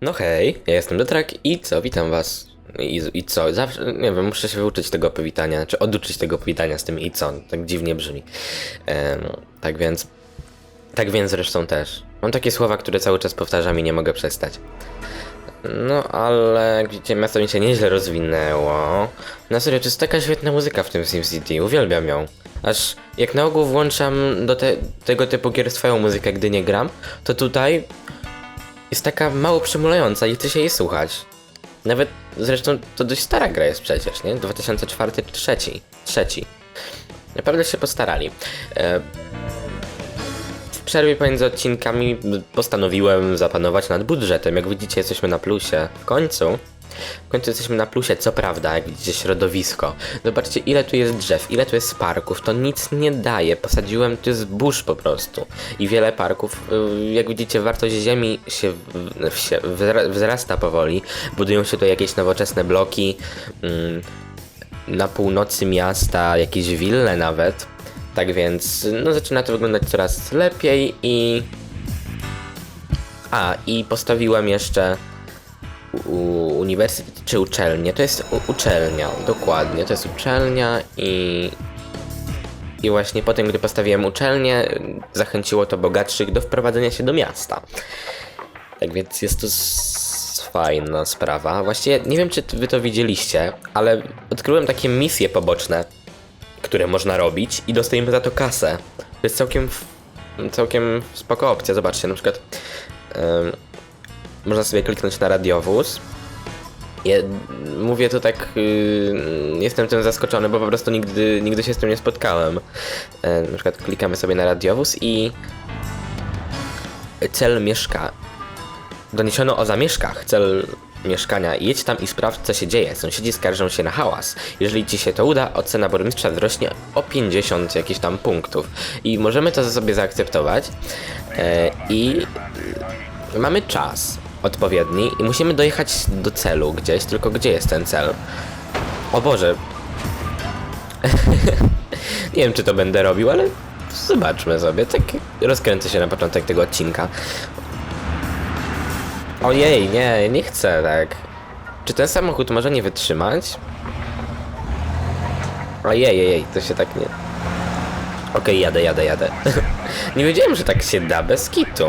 No hej, ja jestem Detrak i co, witam was. I, I co, zawsze, nie wiem, muszę się wyuczyć tego powitania, czy oduczyć tego powitania z tym i co, tak dziwnie brzmi. Em, tak więc, tak więc zresztą też. Mam takie słowa, które cały czas powtarzam i nie mogę przestać. No, ale widzicie, miasto mi się nieźle rozwinęło. Na serio, to jest taka świetna muzyka w tym SimCity, uwielbiam ją. Aż jak na ogół włączam do te, tego typu gier swoją muzykę, gdy nie gram, to tutaj jest taka mało przymulająca i chce się jej słuchać. Nawet zresztą to dość stara gra jest przecież, nie? 2004 czy trzeci. Trzeci. Naprawdę się postarali. E, w przerwie pomiędzy odcinkami postanowiłem zapanować nad budżetem. Jak widzicie, jesteśmy na plusie. W końcu. W końcu jesteśmy na plusie, co prawda, jak widzicie, środowisko. Zobaczcie, ile tu jest drzew, ile tu jest parków. To nic nie daje. Posadziłem tu zbóż po prostu. I wiele parków. Y, Jak widzicie, wartość ziemi się, się wzra- wzrasta powoli. Budują się tu jakieś nowoczesne bloki. Mm, na północy miasta, jakieś wille nawet. Tak więc, no zaczyna to wyglądać coraz lepiej i... A, i postawiłem jeszcze uniwersytet czy uczelnię. To jest uczelnia, dokładnie. To jest uczelnia i. I właśnie po tym, gdy postawiłem uczelnię, zachęciło to bogatszych do wprowadzenia się do miasta. Tak więc jest to fajna sprawa. Właściwie nie wiem, czy wy to widzieliście, ale odkryłem takie misje poboczne, które można robić i dostajemy za to kasę. To jest całkiem, całkiem spoko opcja. Zobaczcie, na przykład można sobie kliknąć na radiowóz. Ja mówię to tak, yy, jestem tym zaskoczony, bo po prostu nigdy, nigdy się z tym nie spotkałem. E, na przykład klikamy sobie na radiowóz i cel mieszka. Doniesiono o zamieszkach, cel mieszkania. Jedź tam i sprawdź, co się dzieje. Sąsiedzi skarżą się na hałas. Jeżeli ci się to uda, ocena burmistrza wzrośnie o 50 jakichś tam punktów. I możemy to sobie zaakceptować. E, I mamy czas odpowiedni i musimy dojechać do celu gdzieś, tylko gdzie jest ten cel? O Boże. nie wiem, czy to będę robił, ale zobaczmy sobie. Tak rozkręcę się na początek tego odcinka. Ojej, nie, nie chcę tak. Czy ten samochód może nie wytrzymać? Ojej, ojej, to się tak nie... Okej, jadę, jadę, jadę. nie wiedziałem, że tak się da bez kitu.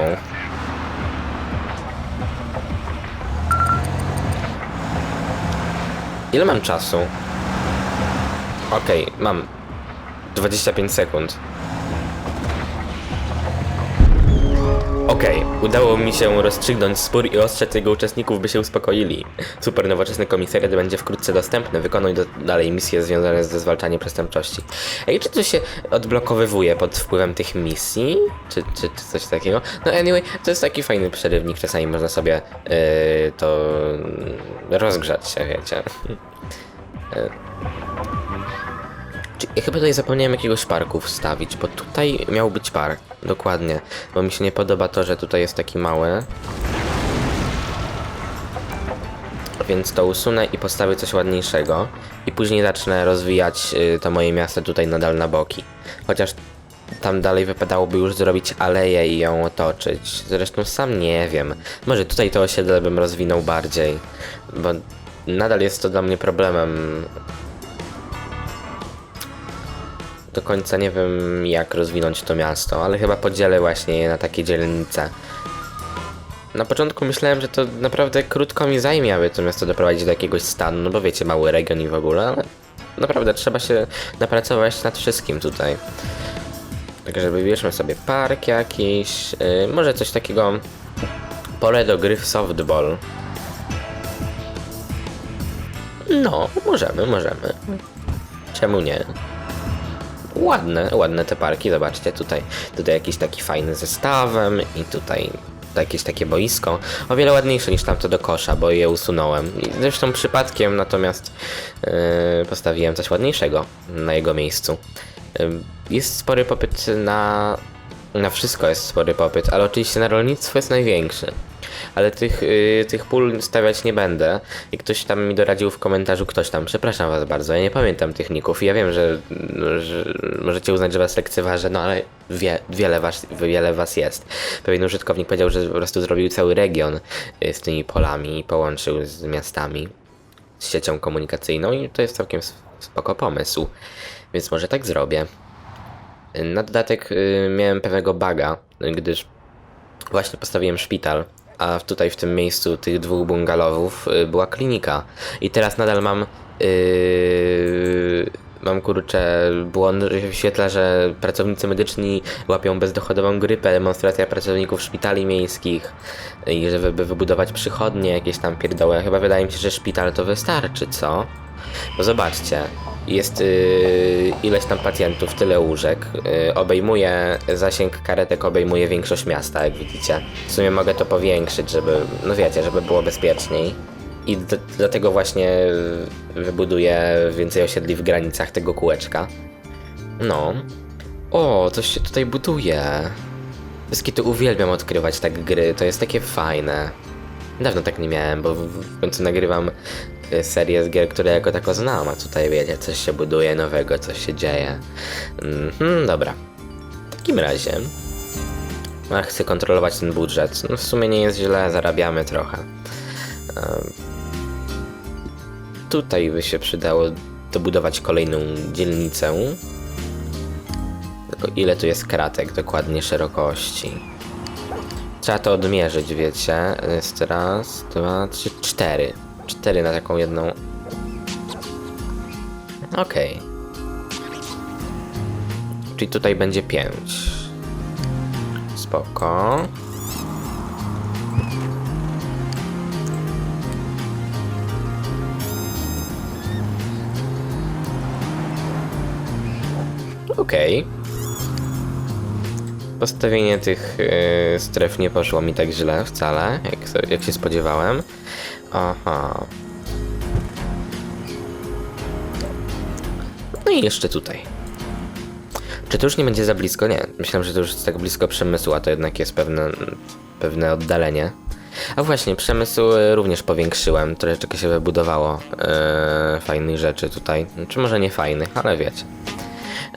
Ile mam czasu? Okej, mam 25 sekund. Okej, udało mi się rozstrzygnąć spór i ostrzec jego uczestników, by się uspokoili. Super nowoczesny komisariat będzie wkrótce dostępny. Wykonuj do, dalej misje związane ze zwalczaniem przestępczości. Ej, czy to się odblokowywuje pod wpływem tych misji? Czy, czy, czy coś takiego? No anyway, to jest taki fajny przerywnik. Czasami można sobie yy, to yy, rozgrzać się, wiecie. Ja chyba tutaj zapomniałem jakiegoś parku wstawić, bo tutaj miał być park. Dokładnie. Bo mi się nie podoba to, że tutaj jest taki mały. Więc to usunę i postawię coś ładniejszego. I później zacznę rozwijać y, to moje miasto tutaj nadal na boki. Chociaż tam dalej wypadałoby już zrobić aleję i ją otoczyć. Zresztą sam nie wiem. Może tutaj to osiedle bym rozwinął bardziej. Bo nadal jest to dla mnie problemem do końca nie wiem jak rozwinąć to miasto, ale chyba podzielę właśnie je na takie dzielnice. Na początku myślałem, że to naprawdę krótko mi zajmie, aby to miasto doprowadzić do jakiegoś stanu, no bo wiecie, mały region i w ogóle, ale naprawdę trzeba się napracować nad wszystkim tutaj. Także wybierzmy sobie park jakiś, yy, może coś takiego, pole do gry w softball. No, możemy, możemy. Czemu nie? Ładne, ładne te parki, zobaczcie tutaj. Tutaj jakiś taki fajny zestawem i tutaj jakieś takie boisko. O wiele ładniejsze niż tamto do kosza, bo je usunąłem. Zresztą przypadkiem natomiast yy, postawiłem coś ładniejszego na jego miejscu. Yy, jest spory popyt na... Na wszystko jest spory popyt, ale oczywiście na rolnictwo jest największy. Ale tych, y, tych pól stawiać nie będę. I ktoś tam mi doradził w komentarzu, ktoś tam, przepraszam was bardzo, ja nie pamiętam tych ników ja wiem, że, że możecie uznać, że was lekceważę, no ale wie, wiele, was, wiele was jest. Pewien użytkownik powiedział, że po prostu zrobił cały region y, z tymi polami i połączył z miastami, z siecią komunikacyjną i to jest całkiem spoko pomysł, więc może tak zrobię. Na dodatek y, miałem pewnego baga, gdyż właśnie postawiłem szpital, a tutaj w tym miejscu tych dwóch bungalowów y, była klinika. I teraz nadal mam. Yy, mam kurczę błąd w świetle, że pracownicy medyczni łapią bezdochodową grypę, demonstracja pracowników szpitali miejskich i żeby wybudować przychodnie, jakieś tam pierdoły. Chyba wydaje mi się, że szpital to wystarczy, co? Bo zobaczcie, jest yy, ileś tam pacjentów, tyle łóżek, yy, obejmuje, zasięg karetek obejmuje większość miasta, jak widzicie. W sumie mogę to powiększyć, żeby, no wiecie, żeby było bezpieczniej. I dlatego właśnie wybuduję więcej osiedli w granicach tego kółeczka. No. O, coś się tutaj buduje. tu uwielbiam odkrywać tak gry, to jest takie fajne. Dawno tak nie miałem, bo w, końcu nagrywam y, serię z gier, które jako tako znam, a tutaj wiecie, coś się buduje nowego, coś się dzieje. Mhm, dobra. W takim razie... Chcę kontrolować ten budżet. No w sumie nie jest źle, zarabiamy trochę. Tutaj by się przydało dobudować kolejną dzielnicę. Tylko ile tu jest kratek dokładnie szerokości? Trzeba to odmierzyć, wiecie. Jest raz, dwa, trzy, cztery. Cztery na taką jedną. Okej. Czyli tutaj będzie pięć. Spoko. Okej. Postawienie tych e, stref nie poszło mi tak źle wcale, jak, jak się spodziewałem. Aha. No i jeszcze tutaj. Czy to już nie będzie za blisko? Nie. Myślałem, że to już jest tak blisko przemysłu, a to jednak jest pewne, pewne oddalenie. A właśnie, przemysł e, również powiększyłem. Troszeczkę się wybudowało e, fajnych rzeczy tutaj. Czy może nie fajnych, ale wiecie.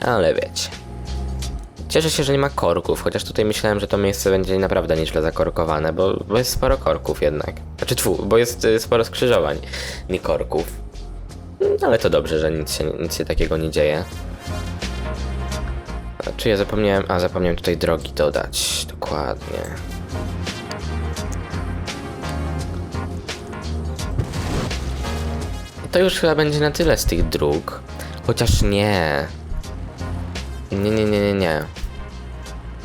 Ale wiecie. Cieszę się, że nie ma korków, chociaż tutaj myślałem, że to miejsce będzie naprawdę nieźle zakorkowane, bo, bo jest sporo korków jednak. Znaczy tfu, bo jest y, sporo skrzyżowań, nie korków. Mm, Ale to dobrze, że nic się, nic się takiego nie dzieje. A czy ja zapomniałem? A, zapomniałem tutaj drogi dodać. Dokładnie. To już chyba będzie na tyle z tych dróg. Chociaż nie. Nie, nie, nie, nie, nie.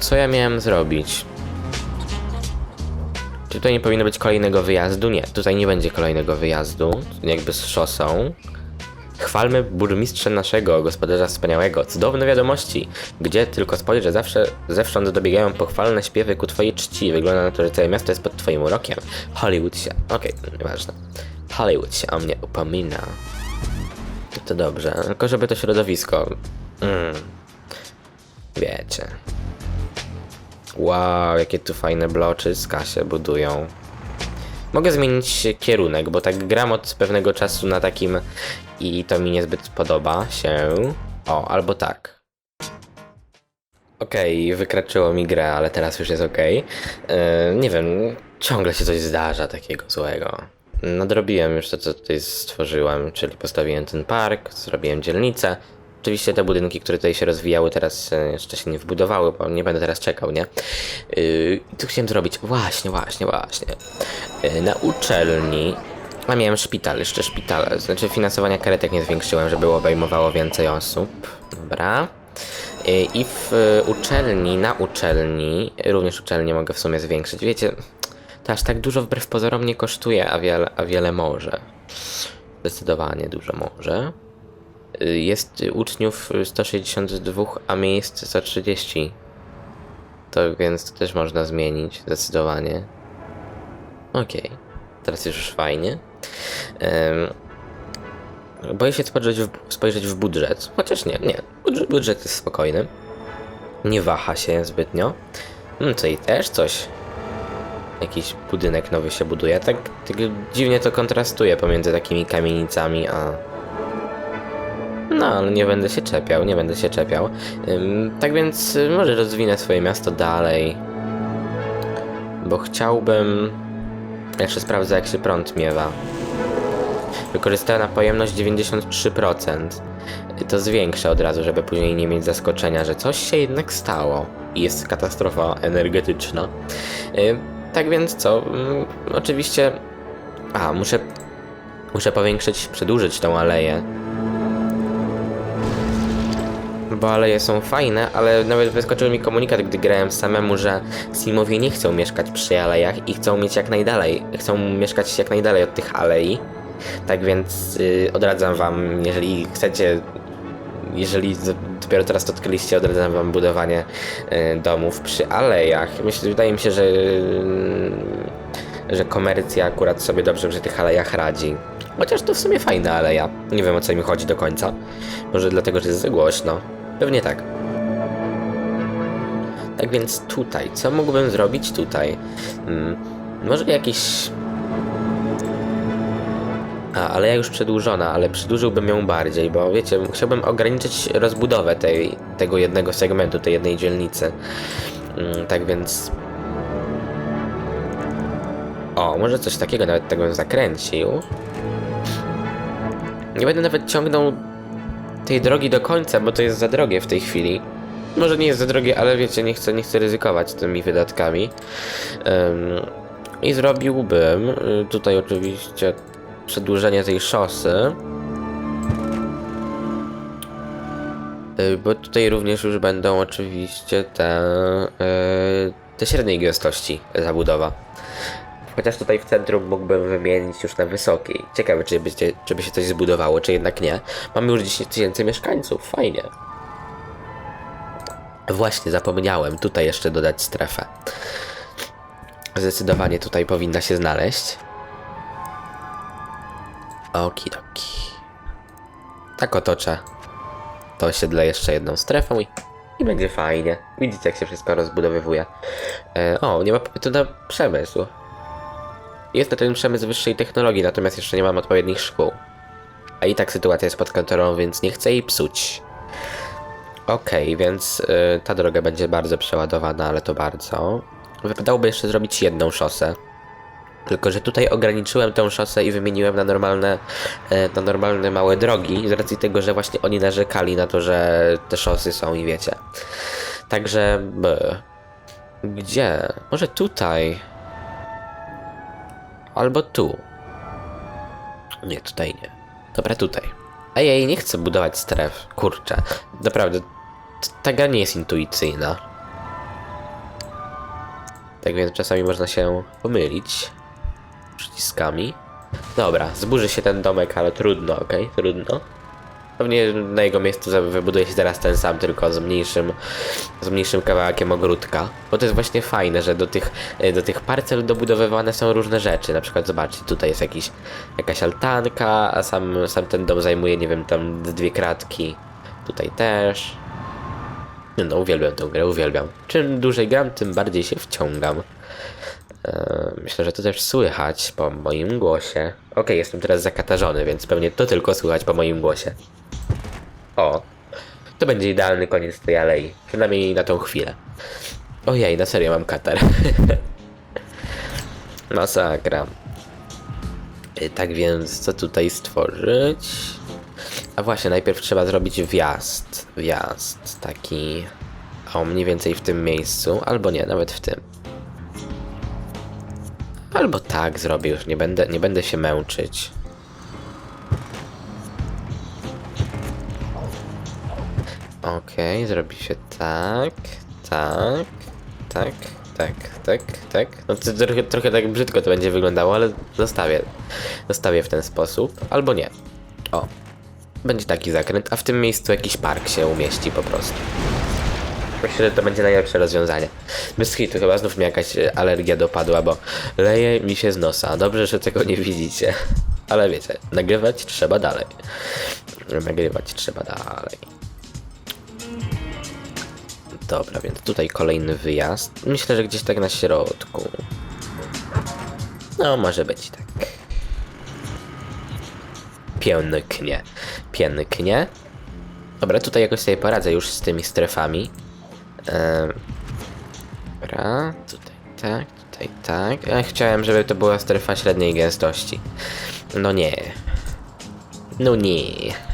Co ja miałem zrobić? Czy tutaj nie powinno być kolejnego wyjazdu? Nie, tutaj nie będzie kolejnego wyjazdu, jakby z szosą. Chwalmy burmistrza naszego, gospodarza wspaniałego. Cudowne wiadomości. Gdzie tylko spojrzę, zawsze zewsząd dobiegają pochwalne śpiewy ku twojej czci. Wygląda na to, że całe miasto jest pod twoim urokiem. Hollywood się... Okej, nieważne. Hollywood się o mnie upomina. To dobrze, tylko żeby to środowisko... Mm, Wiecie. Wow, jakie tu fajne bloczyska się budują. Mogę zmienić kierunek, bo tak gram od pewnego czasu na takim i to mi niezbyt podoba się. O, albo tak. Okej, wykraczyło mi grę, ale teraz już jest okej. Yy, nie wiem, ciągle się coś zdarza takiego złego. Nadrobiłem już to, co tutaj stworzyłem, czyli postawiłem ten park, zrobiłem dzielnicę. Oczywiście te budynki, które tutaj się rozwijały, teraz e, jeszcze się nie wbudowały, bo nie będę teraz czekał, nie? Yy, tu chciałem zrobić, właśnie, właśnie, właśnie. Yy, na uczelni, a miałem szpital, jeszcze szpital, znaczy finansowania karetek nie zwiększyłem, żeby obejmowało więcej osób. Dobra. Yy, I w uczelni, na uczelni, również uczelnię mogę w sumie zwiększyć. Wiecie, to aż tak dużo wbrew pozorom nie kosztuje, a wiele, a wiele może. Zdecydowanie dużo może. Y, Jest uczniów 162, a miejsc 130. To więc to też można zmienić, zdecydowanie. Okej, teraz już fajnie. Em, boję się spojrzeć w, spojrzeć w budżet, chociaż nie, nie. Budżet, budżet jest spokojny. Nie waha się zbytnio. Hmm, tutaj też coś. jakiś budynek nowy się buduje. Tak, tak dziwnie to kontrastuje pomiędzy takimi kamienicami, a... No, ale nie będę się czepiał, nie będę się czepiał. Tak więc y, może rozwinę swoje miasto dalej. Bo chciałbym... Jeszcze sprawdzę jak się prąd miewa. Wykorzystana pojemność 93%. To zwiększę od razu, żeby później nie mieć zaskoczenia, że coś się jednak stało i jest katastrofa energetyczna. Y, Tak więc co? Oczywiście. A, muszę. Muszę powiększyć, przedłużyć tą aleję. Bo aleje są fajne, ale nawet wyskoczył mi komunikat, gdy grałem samemu, że Simowie nie chcą mieszkać przy alejach i chcą mieć jak najdalej. Chcą mieszkać jak najdalej od tych alei. Tak więc y, odradzam wam, jeżeli chcecie, jeżeli dopiero teraz to odkryliście, odradzam wam budowanie y, domów przy alejach. Myślę, wydaje mi się, że, y, że komercja akurat sobie dobrze przy tych alejach radzi. Chociaż to w sumie fajna aleja. Nie wiem o co mi chodzi do końca. Może dlatego, że jest za głośno. Pewnie tak. Tak więc tutaj, co mógłbym zrobić tutaj? Hmm, może jakiś a, ale ja już przedłużona, ale przedłużyłbym ją bardziej, bo wiecie, chciałbym ograniczyć rozbudowę tej, tego jednego segmentu, tej jednej dzielnicy. Mm, tak więc. O, może coś takiego, nawet tego zakręcił. Nie będę nawet ciągnął tej drogi do końca, bo to jest za drogie w tej chwili. Może nie jest za drogie, ale wiecie, nie chcę, nie chcę ryzykować tymi wydatkami. Ym, I zrobiłbym y, tutaj oczywiście przedłużenie tej szosy. Y, Bo tutaj również już będą oczywiście te, y, te średniej gęstości zabudowa. Chociaż tutaj w centrum mógłbym wymienić już na wysokiej. Ciekawe, czy by, się- czy by się coś zbudowało, czy jednak nie. Mamy już 10 tysięcy mieszkańców, fajnie. Właśnie, zapomniałem tutaj jeszcze dodać strefę. Zdecydowanie tutaj powinna się znaleźć. Okidoki. Tak otoczę to osiedle jeszcze jedną strefą i, i będzie fajnie. Widzicie, jak się wszystko rozbudowywuje. E, o, nie ma popytu na przemysł. Jest na ten przemysł wyższej technologii, natomiast jeszcze nie mam odpowiednich szkół. A i tak sytuacja jest pod kontrolą, więc nie chcę jej psuć. Okej, więc y, ta droga będzie bardzo przeładowana, ale to bardzo. Wypadałoby jeszcze zrobić jedną szosę. Tylko, że tutaj ograniczyłem tę szosę i wymieniłem na normalne, e, na normalne małe drogi, z racji tego, że właśnie oni narzekali na to, że te szosy są i wiecie. Także. Gdzie? Może tutaj? Albo tu. Nie, tutaj nie. Dobra, tutaj. Ej, ej, nie chcę budować stref. Kurczę. Naprawdę, ta gra nie jest intuicyjna. Tak więc czasami można się pomylić przyciskami. Dobra, zburzy się ten domek, ale trudno, okej, trudno. Pewnie na jego miejscu wybuduje się teraz ten sam, tylko z mniejszym, z mniejszym kawałkiem ogródka. Bo to jest właśnie fajne, że do tych, e, do tych parcel dobudowywane są różne rzeczy. Na przykład zobaczcie, tutaj jest jakiś, jakaś altanka, a sam, sam ten dom zajmuje, nie wiem, tam dwie kratki. Tutaj też. No, uwielbiam tę grę, uwielbiam. Czym dłużej gram, tym bardziej się wciągam. E, Myślę, że to też słychać po moim głosie. Okej, jestem teraz zakatarzony, więc pewnie to tylko słychać po moim głosie. O, to będzie idealny koniec tej alei. Przynajmniej na tą chwilę. Ojej, na serio mam katar. Masakra. Y, Tak więc, co tutaj stworzyć? A właśnie, najpierw trzeba zrobić wjazd. Wjazd taki. O, mniej więcej w tym miejscu, albo nie, nawet w tym. Albo tak zrobię już, nie będę, nie będę się męczyć. Okej, zrobi się tak, tak, tak, tak, tak, tak. No to trochę, trochę tak brzydko to będzie wyglądało, ale zostawię. Zostawię w ten sposób, albo nie. O, będzie taki zakręt, a w tym miejscu jakiś park się umieści po prostu. Myślę, że to będzie najlepsze rozwiązanie. Bez hitu, chyba znów mi jakaś e, alergia dopadła, bo leje mi się z nosa. Dobrze, że tego nie widzicie. Ale wiecie, nagrywać trzeba dalej. Nagrywać trzeba dalej. Dobra, więc tutaj kolejny wyjazd. Myślę, że gdzieś tak na środku. No, może być tak. Pięknie. Pięknie. Dobra, tutaj jakoś sobie poradzę już z tymi strefami. Ehm, dobra, tutaj tak, tutaj tak. Ja chciałem, żeby to była strefa średniej gęstości. No nie. No nie.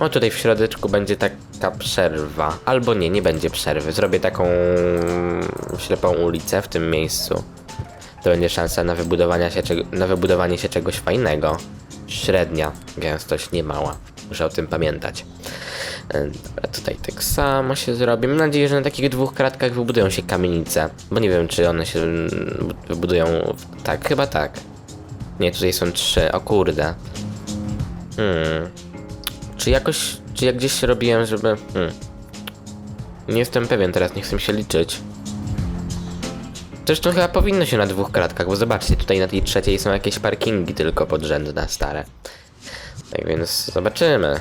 O, tutaj w środeczku będzie taka przerwa. Albo nie, nie będzie przerwy. Zrobię taką ślepą ulicę w tym miejscu. To będzie szansa na, wybudowania się, na wybudowanie się czegoś fajnego. Średnia gęstość, nie mała. Muszę o tym pamiętać. E, Dobra, tutaj tak samo się zrobi. Mam nadzieję, że na takich dwóch kratkach wybudują się kamienice. Bo nie wiem, czy one się wybudują. Tak, chyba tak. Nie, tutaj są trzy. O kurde. Hmm. Czy jakoś, czy jak gdzieś robiłem, żeby... Hmm. Nie jestem pewien teraz, nie chcę się liczyć. Zresztą chyba powinno się na dwóch kratkach, bo zobaczcie, tutaj na tej trzeciej są jakieś parkingi tylko podrzędne, stare. Tak więc zobaczymy.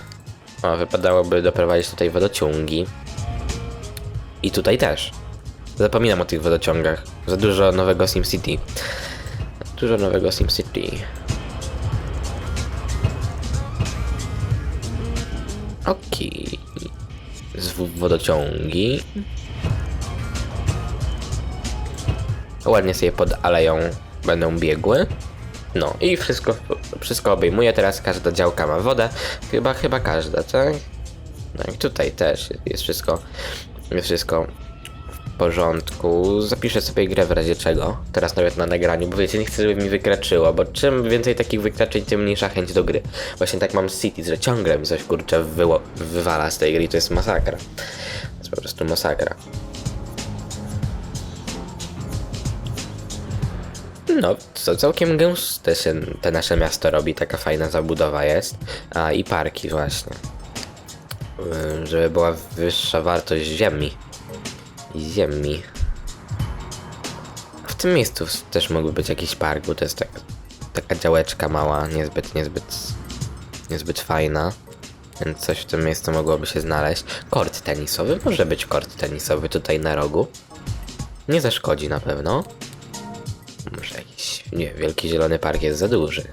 O, wypadałoby doprowadzić tutaj wodociągi. I tutaj też. Zapominam o tych wodociągach. Za dużo nowego SimCity. Dużo nowego SimCity. Okej. Z wodociągi. Ładnie sobie pod aleją będą biegły. No i wszystko, wszystko obejmuje. Teraz każda działka ma wodę. Chyba, chyba każda, tak? No i tutaj też jest wszystko, jest wszystko porządku. Zapiszę sobie grę w razie czego. Teraz nawet na nagraniu, bo wiecie, nie chcę, żeby mi wykraczyło, bo czym więcej takich wykraczeń, tym mniejsza chęć do gry. Właśnie tak mam z Cities, że ciągle mi coś kurczę wywala z tej gry i to jest masakra. To jest po prostu masakra. No, co całkiem gęste się te nasze miasto robi, taka fajna zabudowa jest. A i parki właśnie. Ym, Żeby była wyższa wartość ziemi. Ziemi. W tym miejscu też mógłby być jakiś park, bo to jest tak, taka działeczka mała, niezbyt, niezbyt, niezbyt fajna. Więc coś w tym miejscu mogłoby się znaleźć. Kort tenisowy, może być kort tenisowy tutaj na rogu. Nie zaszkodzi na pewno. Może jakiś, nie, wielki zielony park jest za duży.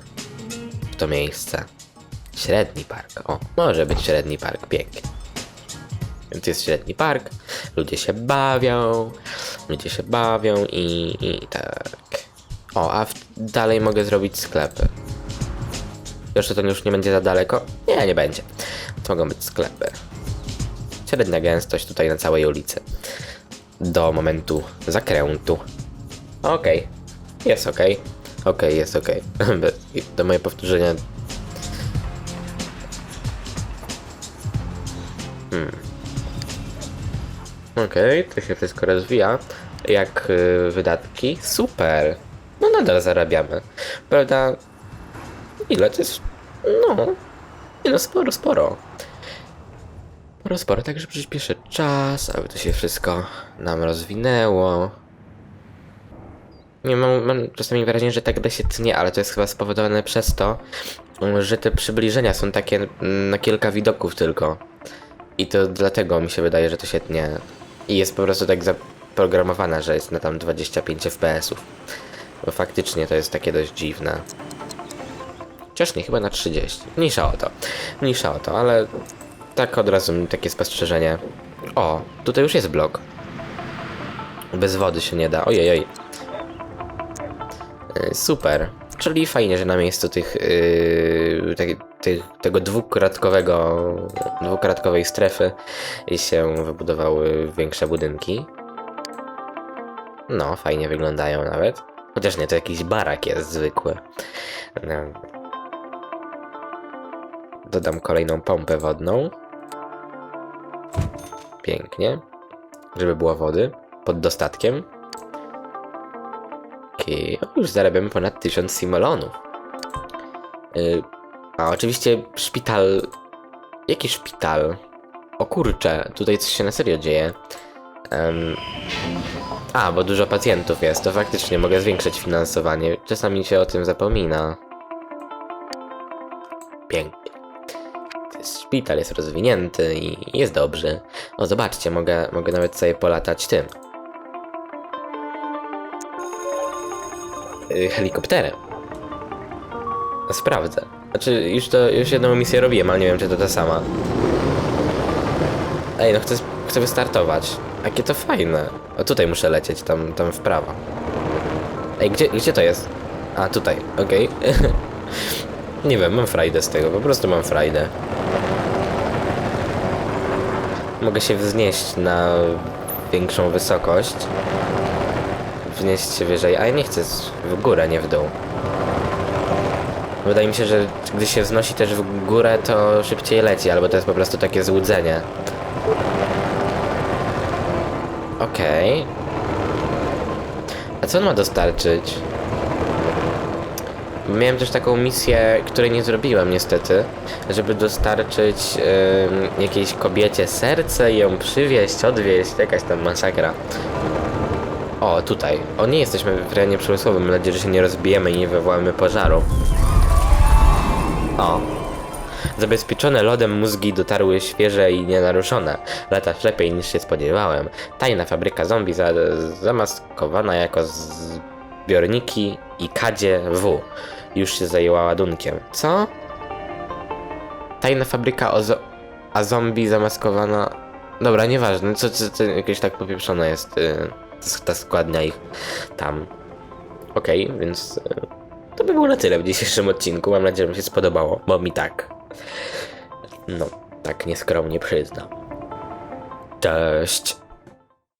W to miejsce. Średni park, o, może być średni park, pięknie. Więc jest średni park, ludzie się bawią, ludzie się bawią i, i tak. O, a w, dalej mogę zrobić sklepy. Jeszcze to już nie będzie za daleko? Nie, nie będzie. To mogą być sklepy. Średnia gęstość tutaj na całej ulicy. Do momentu zakrętu. Okej. Jest okej. Okej, jest okej. Bez- To moje powtórzenia. Hmm. Okej, to się wszystko rozwija. Jak y, wydatki? Super. No nadal zarabiamy. Prawda? Ile to jest? No. Nie no, sporo, sporo. Sporo, sporo, także przyspieszę czas, aby to się wszystko nam rozwinęło. Nie mam, mam czasami wrażenie, że tak da się tnie, ale to jest chyba spowodowane przez to, że te przybliżenia są takie mm, na kilka widoków tylko. I to dlatego mi się wydaje, że to się tnie. I jest po prostu tak zaprogramowana, że jest na tam 25 fps-ów. Bo faktycznie to jest takie dość dziwne. Chociaż nie, chyba na 30. Mniejsza o to. Mniejsza o to, ale tak od razu mi takie spostrzeżenie. O, tutaj już jest blok. Bez wody się nie da. Ojej, oj. E, Super. Czyli fajnie, że na miejscu tych, yy, tych tego dwukratkowego, dwukratkowej strefy się wybudowały większe budynki. No, fajnie wyglądają nawet. Chociaż nie, to jakiś barak jest zwykły. No. Dodam kolejną pompę wodną. Pięknie. Żeby było wody pod dostatkiem. Okej, o, już zarabiamy ponad 1000 simolonów. Y, a oczywiście szpital. Jaki szpital? O kurcze, tutaj coś się na serio dzieje. Um... A, bo dużo pacjentów jest, to faktycznie mogę zwiększyć finansowanie. Czasami się o tym zapomina. Pięknie. Szpital jest rozwinięty i jest dobry. O, zobaczcie, mogę, mogę nawet sobie polatać tym. Y, helikopterem. Sprawdzę. Znaczy, już to, już jedną misję robiłem, ale nie wiem, czy to ta sama. Ej, no chcę, chcę wystartować. Jakie to fajne. O, tutaj muszę lecieć, tam, tam w prawo. Ej, gdzie, gdzie to jest? A, tutaj, okej. nie wiem, mam frajdę z tego, po prostu mam frajdę. Mogę się wznieść na większą wysokość. Wznieść się wyżej, a ja nie chcę w górę, nie w dół. Wydaje mi się, że gdy się wznosi też w górę, to szybciej leci, albo to jest po prostu takie złudzenie. Okej. A co on ma dostarczyć? Miałem też taką misję, której nie zrobiłem niestety, żeby dostarczyć ym, jakiejś kobiecie serce i ją przywieźć, odwieźć, jakaś tam masakra. O, tutaj. O, nie jesteśmy w rejonie przemysłowym, mam nadzieję, że się nie rozbijemy i nie wywołamy pożaru. O. Zabezpieczone lodem mózgi dotarły świeże i nienaruszone. Latasz lepiej niż się spodziewałem. Tajna fabryka zombie za, zamaskowana jako zbiorniki i kadzie W. Już się zajęła ładunkiem. Co? Tajna fabryka o a zombie zamaskowana... Dobra, nieważne, co, co, co jakieś tak popieprzone jest y, ta składnia ich tam. Okej, więc... Y, to by było na tyle w dzisiejszym odcinku. Mam nadzieję, że Wam się spodobało, bo mi tak. No, tak nieskromnie przyznam. Cześć.